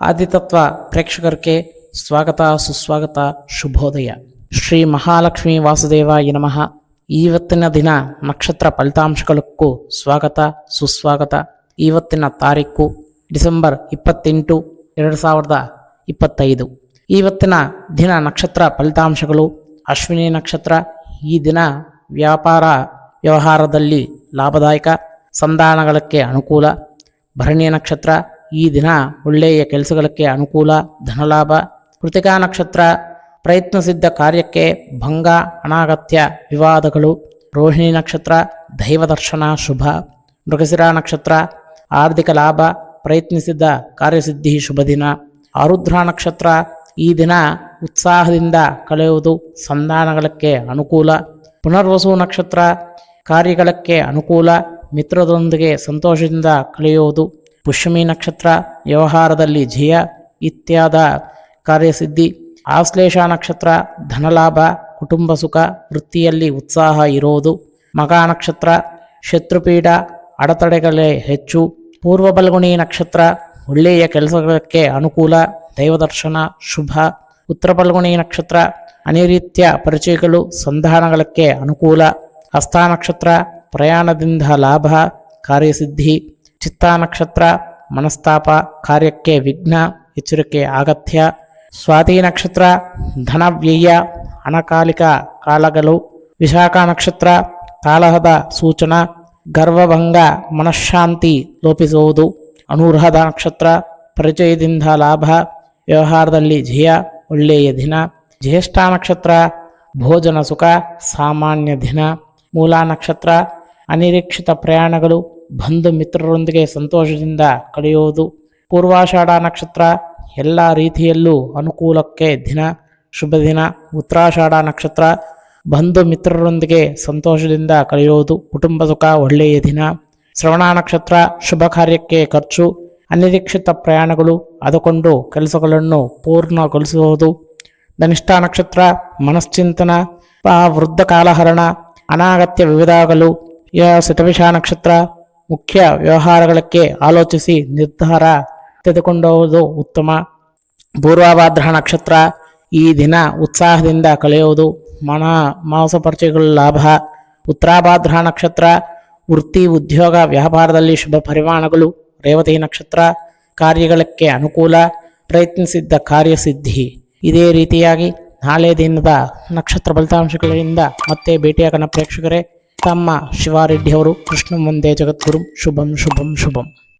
ಆದಿತತ್ವ ಪ್ರೇಕ್ಷಕರಿಗೆ ಸ್ವಾಗತ, ಸುಸ್ವಾಗತ, ಶುಭೋದಯ. ಶ್ರೀ ಮಹಾಲಕ್ಷ್ಮಿ ವಾಸುದೇವಾಯ ನಮಃ. ಇವತ್ತಿನ ದಿನ ನಕ್ಷತ್ರ ಫಲಿತಾಂಶಗಳಕ್ಕೂ ಸ್ವಾಗತ, ಸುಸ್ವಾಗತ. ಇವತ್ತಿನ ತಾರೀಕು ಡಿಸೆಂಬರ್ ಇಪ್ಪತ್ತೆಂಟು, ಎರಡು ಸಾವಿರದ ಇಪ್ಪತ್ತೈದು. ಇವತ್ತಿನ ದಿನ ನಕ್ಷತ್ರ ಫಲಿತಾಂಶಗಳು. ಅಶ್ವಿನಿ ನಕ್ಷತ್ರ ಈ ದಿನ ವ್ಯಾಪಾರ ವ್ಯವಹಾರದಲ್ಲಿ ಲಾಭದಾಯಕ, ಸಂಧಾನಗಳಕ್ಕೆ ಅನುಕೂಲ. ಭರಣಿ ನಕ್ಷತ್ರ ಈ ದಿನ ಒಳ್ಳೆಯ ಕೆಲಸಗಳಿಗೆ ಅನುಕೂಲ, ಧನಲಾಭ, ಕೃತಿಕಾ ನಕ್ಷತ್ರ ಪ್ರಯತ್ನಿಸಿದ್ದ ಕಾರ್ಯಕ್ಕೆ ಭಂಗ, ಅನಾಗತ್ಯ ವಿವಾದಗಳು, ರೋಹಿಣಿ ನಕ್ಷತ್ರ ದೈವದರ್ಶನ ಶುಭ, ಮೃಗಶಿರ ನಕ್ಷತ್ರ, ಆರ್ಥಿಕ ಲಾಭ, ಪ್ರಯತ್ನಿಸಿದ್ದ ಕಾರ್ಯಸಿದ್ಧಿ ಶುಭ ದಿನ, ಆರುದ್ರ ನಕ್ಷತ್ರ, ಈ ದಿನ ಉತ್ಸಾಹದಿಂದ ಕಳೆಯುವುದು ಸಂಧಾನಗಳಕ್ಕೆ ಅನುಕೂಲ, ಪುನರ್ವಸು ನಕ್ಷತ್ರ, ಕಾರ್ಯಗಳಕ್ಕೆ ಅನುಕೂಲ ಮಿತ್ರರೊಂದಿಗೆ ಸಂತೋಷದಿಂದ ಕಳೆಯುವುದು ಪುಷ್ಯಮಿ ನಕ್ಷತ್ರ, ವ್ಯವಹಾರದಲ್ಲಿ ಜಯ ಇತ್ಯಾದ ಕಾರ್ಯಸಿದ್ಧಿ, ಆಶ್ಲೇಷ ನಕ್ಷತ್ರ, ಧನಲಾಭ, ಕುಟುಂಬ ಸುಖ, ವೃತ್ತಿಯಲ್ಲಿ ಉತ್ಸಾಹ ಇರುವುದು ಮಗ ನಕ್ಷತ್ರ, ಶತ್ರುಪೀಡ, ಅಡೆತಡೆಗಳೇ ಹೆಚ್ಚು, ಪೂರ್ವ ಬಲ್ಗುಣಿ ನಕ್ಷತ್ರ, ಒಳ್ಳೆಯ ಕೆಲಸಕ್ಕೆ ಅನುಕೂಲ, ದೈವದರ್ಶನ, ಶುಭ, ಉತ್ತರ ಬಲ್ಗುಣಿ ನಕ್ಷತ್ರ, ಅನಿರೀತ್ಯ ಪರಿಚಯಗಳು, ಸಂಧಾನಗಳಕ್ಕೆ ಅನುಕೂಲ ಹಸ್ತ ನಕ್ಷತ್ರ, ಪ್ರಯಾಣದಿಂದ ಲಾಭ, ಕಾರ್ಯಸಿದ್ಧಿ. ಚಿತ್ತಾ ನಕ್ಷತ್ರ ಮನಸ್ತಾಪ ಕಾರ್ಯಕ್ಕೆ ವಿಘ್ನ ಎಚ್ಚರಿಕೆ ಅಗತ್ಯ ಸ್ವಾತಿ ನಕ್ಷತ್ರ ಧನವ್ಯಯ ಅನಕಾಲಿಕ ಕಾಲಗಳು ವಿಶಾಖ ನಕ್ಷತ್ರ ಕಾಲಹದ ಸೂಚನ ಗರ್ವಭಂಗ ಮನಃಶಾಂತಿ ಲೋಪಿಸುವುದು ಅನುರ್ಹದ ನಕ್ಷತ್ರ ಪರಿಚಯದಿಂದ ಲಾಭ ವ್ಯವಹಾರದಲ್ಲಿ ಜಯ ಒಳ್ಳೆಯ ದಿನ ಜ್ಯೇಷ್ಠ ನಕ್ಷತ್ರ ಭೋಜನ ಸುಖ ಸಾಮಾನ್ಯ ದಿನ ಮೂಲ ನಕ್ಷತ್ರ ಅನಿರೀಕ್ಷಿತ ಪ್ರಯಾಣಗಳು ಬಂಧು ಮಿತ್ರರೊಂದಿಗೆ ಸಂತೋಷದಿಂದ ಕಳೆಯುವುದು. ಪೂರ್ವಾಷಾಢ ನಕ್ಷತ್ರ ಎಲ್ಲ ರೀತಿಯಲ್ಲೂ ಅನುಕೂಲಕ್ಕೆ ದಿನ, ಶುಭ ದಿನ. ಉತ್ತರಾಷಾಢ ನಕ್ಷತ್ರ ಬಂಧು ಮಿತ್ರರೊಂದಿಗೆ ಸಂತೋಷದಿಂದ ಕಳೆಯುವುದು. ಕುಟುಂಬ ಸುಖ, ಒಳ್ಳೆಯ ದಿನ. ಶ್ರವಣ ನಕ್ಷತ್ರ ಶುಭ ಕಾರ್ಯಕ್ಕೆ ಖರ್ಚು. ಅನಿರೀಕ್ಷಿತ ಪ್ರಯಾಣಗಳು, ಅದಕೊಂಡು ಕೆಲಸಗಳನ್ನು ಪೂರ್ಣಗೊಳಿಸುವುದು. ಧನಿಷ್ಠ ನಕ್ಷತ್ರ ಮನಶ್ಚಿಂತನ ವೃದ್ಧ ಕಾಲಹರಣ ಅನಾಗತ್ಯ ವಿವಿಧಗಳು. ಶತವಿಷ ನಕ್ಷತ್ರ ಮುಖ್ಯ ವ್ಯವಹಾರಗಳಿಗೆ ಆಲೋಚಿಸಿ ನಿರ್ಧಾರ ತೆಗೆದುಕೊಂಡುವುದು ಉತ್ತಮ. ಪೂರ್ವಭಾದ್ರ ನಕ್ಷತ್ರ ಈ ದಿನ ಉತ್ಸಾಹದಿಂದ ಕಳೆಯುವುದು ಮನ, ಮಾಂಸ ಪರಿಚಯಗಳು ಲಾಭ. ಉತ್ತರಾಭಾದ್ರ ನಕ್ಷತ್ರ ವೃತ್ತಿ, ಉದ್ಯೋಗ, ವ್ಯಾಪಾರದಲ್ಲಿ ಶುಭ ಪರಿಮಾಣಗಳು. ರೇವತಿ ನಕ್ಷತ್ರ ಕಾರ್ಯಗಳಿಗೆ ಅನುಕೂಲ, ಪ್ರಯತ್ನಿಸಿದ್ದ ಕಾರ್ಯಸಿದ್ಧಿ. ಇದೇ ರೀತಿಯಾಗಿ ನಾಳೆ ದಿನದ ನಕ್ಷತ್ರ ಫಲಿತಾಂಶಗಳಿಂದ ಮತ್ತೆ ಭೇಟಿಯಾಗೋಣ ಪ್ರೇಕ್ಷಕರೇ. ತಮ್ಮ ಶಿವಾರೆಡ್ಡಿ ಅವರು ಕೃಷ್ಣ ಮುಂದೆ ಜಗದ್ಗುರು. ಶುಭಂ ಶುಭಂ ಶುಭಂ.